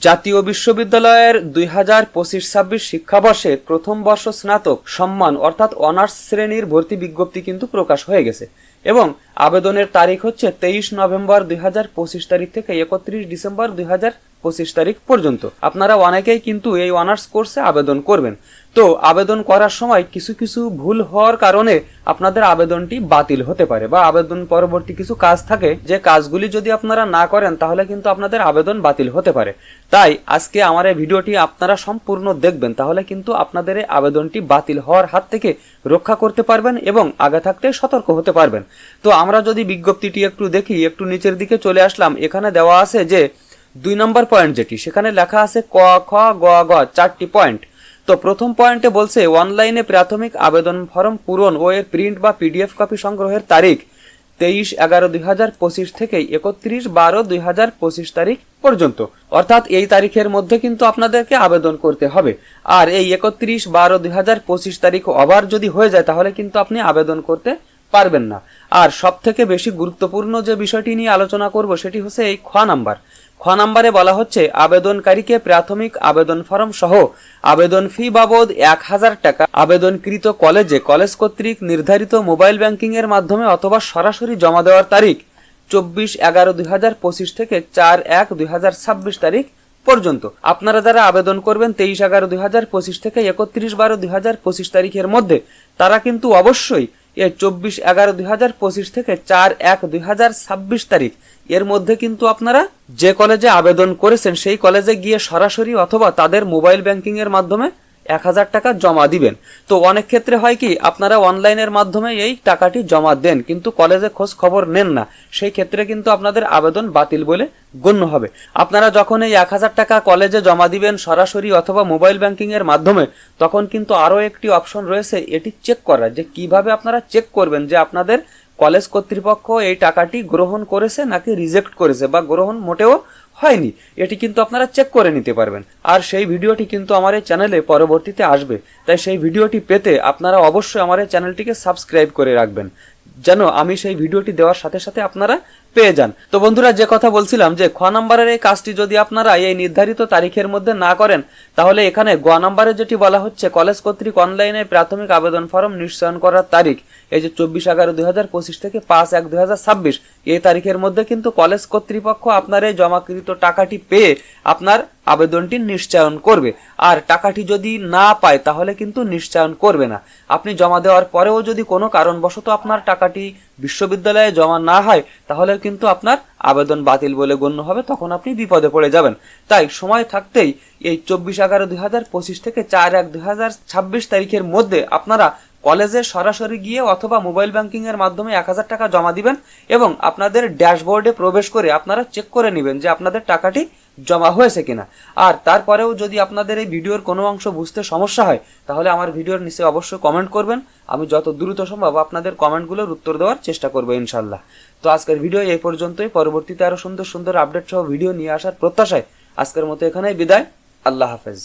জাতীয় বিশ্ববিদ্যালয়ের দুই হাজার পঁচিশ ছাব্বিশ শিক্ষাবর্ষে প্রথম বর্ষ স্নাতক সম্মান অর্থাৎ অনার্স শ্রেণির ভর্তি বিজ্ঞপ্তি কিন্তু প্রকাশ হয়ে গেছে। এবং আবেদনের তারিখ হচ্ছে তেইশ নভেম্বর দুই হাজার পঁচিশ তারিখ থেকে একত্রিশ ডিসেম্বর দুই হাজার পঁচিশ তারিখ পর্যন্ত। আপনারা অনেকেই কিন্তু এই অনার্স কোর্সে আবেদন করবেন। তো আবেদন করার সময় কিছু কিছু ভুল হওয়ার কারণে আপনাদের আবেদনটি বাতিল হতে পারে বা আবেদন পরবর্তী কিছু কাজ থাকে। যে কাজগুলি যদি আপনারা না করেন, তাহলে কিন্তু আপনাদের আবেদন বাতিল হতে পারে। তাই আজকে আমার এই ভিডিওটি আপনারা সম্পূর্ণ দেখবেন, তাহলে কিন্তু আপনাদের এই আবেদনটি বাতিল হওয়ার হাত থেকে রক্ষা করতে পারবেন এবং আগে থাকতে সতর্ক হতে পারবেন। তো আমরা যদি বিজ্ঞপ্তিটি একটু দেখি, একটু নিচের দিকে চলে আসলাম, এখানে দেওয়া আছে যে দুই নম্বর পয়েন্ট যেটি, সেখানে লেখা আছে ক, খ, গ গ, চারটি পয়েন্ট তো প্রথম পয়েন্টে বলছে অনলাইনে প্রাথমিক আবেদন ফর্ম পূরণ ও এর প্রিন্ট বা পিডিএফ কপি সংগ্রহের তারিখ তেইশ এগারো দুই হাজার পঁচিশ থেকে একত্রিশ বারো দুই হাজার পঁচিশ তারিখ পর্যন্ত। অর্থাৎ এই তারিখের মধ্যে কিন্তু আপনাদেরকে আবেদন করতে হবে। আর এই একত্রিশ বারো দুই হাজার পঁচিশ তারিখ আবার যদি হয়ে যায়, তাহলে কিন্তু আপনি আবেদন করতে পারবেন না। আর সব থেকে বেশি গুরুত্বপূর্ণ যে বিষয়টি নিয়ে আলোচনা করব, সেটি হচ্ছে এই খ নাম্বার। খ নাম্বারে বলা হচ্ছে, আবেদনকারীকে প্রাথমিক আবেদন ফর্ম সহ আবেদন ফি বাবদ এক হাজার টাকা আবেদনকৃত কলেজে কলেজ কর্তৃক নির্ধারিত মোবাইল ব্যাংকিং এর মাধ্যমে অথবা সরাসরি জমা দেওয়ার তারিখ চব্বিশ এগারো দুই হাজার পঁচিশ থেকে চার এক দুই হাজার ছাব্বিশ তারিখ পর্যন্ত। আপনারা যারা আবেদন করবেন তেইশ এগারো দুই হাজার পঁচিশ থেকে একত্রিশ বারো দুই হাজার পঁচিশ তারিখের মধ্যে, তারা কিন্তু অবশ্যই এ চব্বিশ এগারো দুই হাজার পঁচিশ থেকে চার এক দুই হাজার ছাব্বিশ তারিখ। এর মধ্যে কিন্তু আপনারা যে কলেজে আবেদন করেছেন, সেই কলেজে গিয়ে সরাসরি অথবা তাদের মোবাইল ব্যাংকিং এর মাধ্যমে এক হাজার টাকা জমা দিবেন। তো অনেক ক্ষেত্রে হয় কি, আপনারা অনলাইনের মাধ্যমে এই টাকাটি জমা দেন, কিন্তু কলেজে খোঁজ খবর নেন না। সেই ক্ষেত্রে কিন্তু আপনাদের আবেদন বাতিল বলে গণ্য হবে। আপনারা যখন এই এক হাজার টাকা কলেজে জমা দিবেন, সরাসরি অথবা মোবাইল ব্যাংকিং এর মাধ্যমে, তখন কিন্তু আরও একটি অপশন রয়েছে, এটি চেক করার যে কীভাবে আপনারা চেক করবেন যে আপনাদের কলেজ কর্তৃপক্ষ এই টাকাটি গ্রহণ করেছে নাকি রিজেক্ট করেছে বা গ্রহণ মোটেও হয়নি, এটি কিন্তু আপনারা চেক করে নিতে পারবেন। আর সেই ভিডিওটি কিন্তু আমার এই চ্যানেলে পরবর্তীতে আসবে। তাই সেই ভিডিওটি পেতে আপনারা অবশ্যই আমার এই চ্যানেলটিকে সাবস্ক্রাইব করে রাখবেন। যেন আমি সেই ভিডিওটি দেওয়ার সাথে সাথে আপনারা পেয়ে যান। তো বন্ধুরা, যে কথা বলছিলাম যে, খ নাম্বারের এই কাজটি যদি আপনারা এই নির্ধারিত তারিখের মধ্যে না করেন, তাহলে এখানে গ নাম্বারে যেটি বলা হচ্ছে, কলেজ কর্তৃক অনলাইনে প্রাথমিক আবেদন ফর্ম নিশ্চয়ন করার তারিখ। এই যে চব্বিশ এগারো দুই হাজার পঁচিশ থেকে পাঁচ এক দুই হাজার ছাব্বিশ, এই তারিখের মধ্যে কিন্তু কলেজ কর্তৃপক্ষ আপনার এই জমাকৃত টাকাটি পেয়ে আপনার আবেদনটি নিশ্চয়ন করবে। আর টাকাটি যদি না পায়, তাহলে কিন্তু নিশ্চয়ন করবে না। আপনি জমা দেওয়ার পরেও যদি কোনো কারণবশত আপনার টাকাটি বিশ্ববিদ্যালয়ে জমা না হয়, তাহলে কিন্তু আপনার আবেদন বাতিল বলে গণ্য হবে, তখন আপনি বিপদে পড়ে যাবেন। তাই সময় থাকতেই এই চব্বিশ এগারো দুই হাজার পঁচিশ থেকে চার এক দুই হাজার ছাব্বিশ তারিখের মধ্যে আপনারা কলেজে সরাসরি গিয়ে অথবা মোবাইল ব্যাংকিং এর মাধ্যমে এক হাজার টাকা জমা দিবেন এবং আপনাদের ড্যাশবোর্ডে প্রবেশ করে আপনারা চেক করে নেবেন যে আপনাদের টাকাটি জমা হয়েছে কিনা। আর তারপরেও যদি আপনাদের এই ভিডিওর কোনো অংশ বুঝতে সমস্যা হয়, তাহলে আমার ভিডিওর নিচে অবশ্যই কমেন্ট করবেন। আমি যত দ্রুত সম্ভব আপনাদের কমেন্টগুলোর উত্তর দেওয়ার চেষ্টা করব ইনশাল্লাহ তো আজকের ভিডিও এই পর্যন্তই। পরবর্তীতে আরও সুন্দর সুন্দর আপডেট সহ ভিডিও নিয়ে আসার প্রত্যাশায় আজকের মতো এখানেই বিদায়। আল্লাহ হাফেজ।